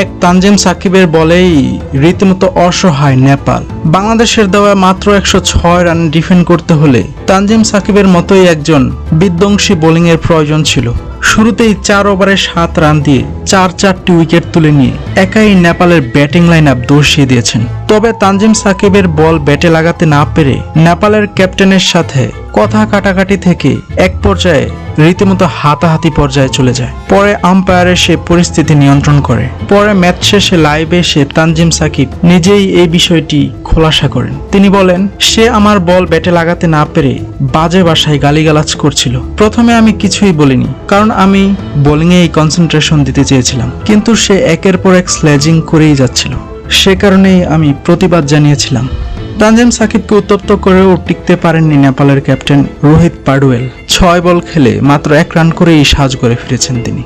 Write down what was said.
এক তানজিম সাকিবের বলেই রীতিমতো অসহায় নেপাল। বাংলাদেশের দেওয়া মাত্র একশো ছয় রান ডিফেন্ড করতে হলে তানজিম সাকিবের মতোই একজন বিধ্বংসী বোলিংয়ের প্রয়োজন ছিল। শুরুতেই চার ওভারে সাত রান দিয়ে চার চারটি উইকেট তুলে নিয়ে একাই নেপালের ব্যাটিং লাইন আপ দর্শিয়ে দিয়েছেন। তবে তানজিম সাকিবের বল ব্যাটে লাগাতে না পেরে নেপালের ক্যাপ্টেনের সাথে কথা কাটাকাটি থেকে এক পর্যায়ে রীতিমতো হাতাহাতি পর্যায়ে চলে যায়। পরে আম্পায়ার সে পরিস্থিতি নিয়ন্ত্রণ করে। পরে ম্যাচ শেষে লাইভে এসে তানজিম সাকিব নিজেই এই বিষয়টি খোলাসা করেন। তিনি বলেন, সে আমার বল ব্যাটে লাগাতে না পেরে বাজে বাসায় গালিগালাজ করছিল। প্রথমে আমি কিছুই বলিনি, কারণ আমি বোলিংয়েই কনসেন্ট্রেশন দিতে চেয়েছিলাম। কিন্তু সে একের পর এক স্লেজিং করেই যাচ্ছিল। সে কারণেই আমি প্রতিবাদ জানিয়েছিলাম। তানজিম সাকিবকে উত্তপ্ত করেও টিকতে পারেননি নেপালের ক্যাপ্টেন রোহিত পাডুয়েল। ছয় বল খেলে মাত্র এক রান করেই সাজ করে ফিরেছেন তিনি।